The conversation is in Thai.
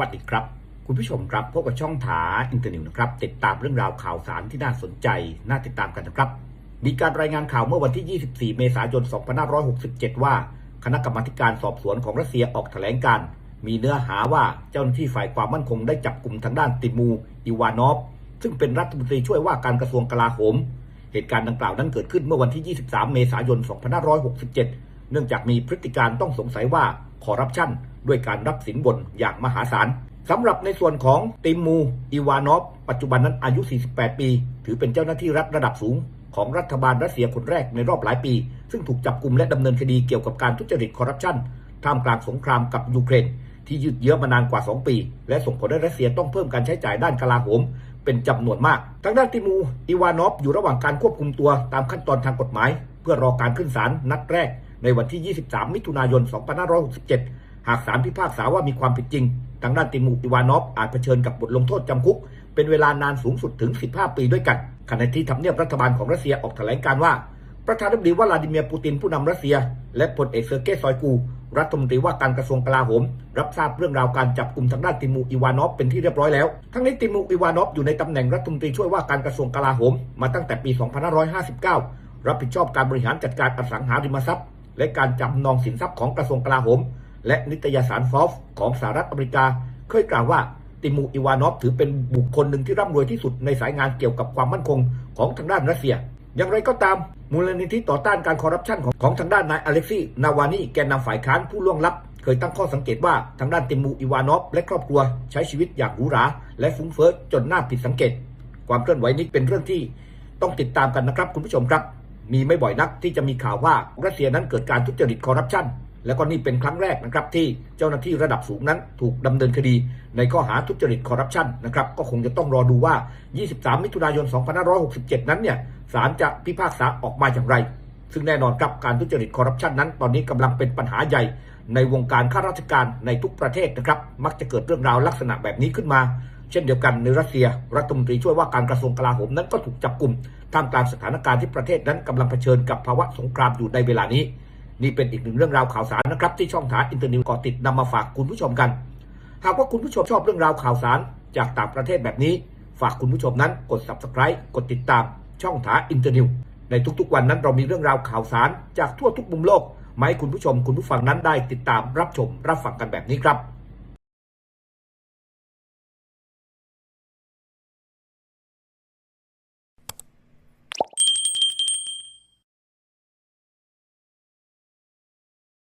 วัสดีครับ คุณผู้ชมครับพบกับช่องถาอินเตอร์นิวนะครับ ติดตามเรื่องราวข่าวสารที่น่าสนใจ น่าติดตามกันนะครับ มีการรายงานข่าวเมื่อวันที่ 24 เมษายน 2567 ว่า คณะกรรมาการสอบสวนของรัสเซียออกแถลงการ มีเนื้อหาว่าเจ้าหน้าที่ฝ่ายความมั่นคงได้จับกลุ่มทางด้านติมู อิวานอฟ ซึ่งเป็นรัฐมนตรีช่วยว่าการกระทรวงกลาโหม เหตุการณ์ดังกล่าวนั้นเกิดขึ้นเมื่อวันที่ 23 เมษายน 2567 เนื่องจากมีพฤติการต้องสงสัยว่าคอร์รัปชัน ด้วยการรับสินบนอย่างมหาศาลสำหรับในส่วนของติมูอีวานอฟ ปัจจุบันนั้นอายุ 48 ปี ถือเป็นเจ้าหน้าที่รัฐระดับสูง ของรัฐบาลรัสเซียคนแรกในรอบหลายปี ซึ่งถูกจับกลุ่มและดำเนินคดีเกี่ยวกับการทุจริตคอร์รัปชันท่ามกลางสงครามกับยูเครน ที่ยืดเยื้อมานานกว่า 2 ปี และส่งผลให้รัสเซียต้องเพิ่มการใช้จ่ายด้านกลาโหม เป็นจำนวนมาก ทางด้านติมูอีวานอฟ อยู่ระหว่างการควบคุมตัวตามขั้นตอนทางกฎหมาย เพื่อรอการขึ้นศาลนัดแรก ในวันที่ 23 มิถุนายน 2567 หากศาลพิพากษาว่ามีความผิดจริง ทางด้านติมูอีวานอฟอาจเผชิญกับบทลงโทษจำคุก เป็นเวลานานสูงสุดถึง 15 ปีด้วยกัน ขณะที่ทำเนียบรัฐบาลของรัสเซียออกแถลงการว่า ประธานาธิบดีวลาดิเมียร์ปูตินผู้นำรัสเซีย และพลเอกเซอร์เกย์ซอยกู รัฐมนตรีว่าการกระทรวงกลาโหม รับทราบเรื่องราวการจับกลุ่มทางด้านติมูอีวานอฟเป็นที่เรียบร้อยแล้ว ทั้งนี้ติมูอีวานอฟอยู่ในตำแหน่งรัฐมนตรีช่วยว่าการกระทรวงกลาโหม มาตั้งแต่ปี 2559 รับผิดชอบการบริหารจัดการอสังหาริมทรัพย์ และการจำนองสินทรัพย์ของกระทรวงกลาโหม และนิตยสารฟอฟของสหรัฐอเมริกา เคยกล่าวว่าติมูอีวานอฟถือเป็นบุคคลหนึ่งที่ร่ำรวยที่สุดในสายงานเกี่ยวกับความมั่นคงของทางด้านรัสเซีย อย่างไรก็ตามมูลนิธิต่อต้านการคอร์รัปชันของของทางด้านนายอเล็กซี่นาวานีแกนนำฝ่ายค้านผู้ล่วงลับ เคยตั้งข้อสังเกตว่าทางด้านติมูอีวานอฟและครอบครัวใช้ชีวิตอย่างหรูหราและฟุ้งเฟ้อจนน่าผิดสังเกต ความเคลื่อนไหวนี้เป็นเรื่องที่ต้องติดตามกันนะครับคุณผู้ชมครับ มีไม่บ่อยนักที่จะมีข่าวว่ารัสเซียนั้นเกิดการทุจริตคอร์รัปชัน แล้วก็นี่เป็นครั้งแรกนะครับที่เจ้าหน้าที่ระดับสูงนั้นถูกดำเนินคดี ในข้อหาทุจริตคอร์รัปชันนะครับก็คงจะต้องรอดูว่า 23 มิถุนายน 2567 นั้นเนี่ยศาลจะพิพากษาออกมาอย่างไร ซึ่งแน่นอนครับการทุจริตคอร์รัปชันนั้น ตอนนี้กำลังเป็นปัญหาใหญ่ในวงการข้าราชการในทุกประเทศนะครับ มักจะเกิดเรื่องราวลักษณะแบบนี้ขึ้นมา เช่นเดียวกันในรัสเซีย รัฐมนตรีช่วยว่าการกระทรวงกลาโหมนั้นก็ถูกจับกลุ่มท่ามกลางสถานการณ์ที่ประเทศนั้นกำลังเผชิญกับภาวะสงครามอยู่ในเวลานี้ นี่เป็นอีกหนึ่งเรื่องราวข่าวสารนะครับ ที่ช่องทาอินเตอร์นิวก่อติดนำมาฝากคุณผู้ชมกัน หากว่าคุณผู้ชมชอบเรื่องราวข่าวสารจากต่างประเทศแบบนี้ ฝากคุณผู้ชมนั้นกด subscribe กดติดตาม ช่องถาอินเตอร์นิวในทุกๆวันนั้นเรามีเรื่องราวข่าวสารจากทั่วทุกมุมโลกมาให้คุณผู้ชมคุณผู้ฟังนั้นได้ติดตามรับชมรับฟังกันแบบนี้ครับ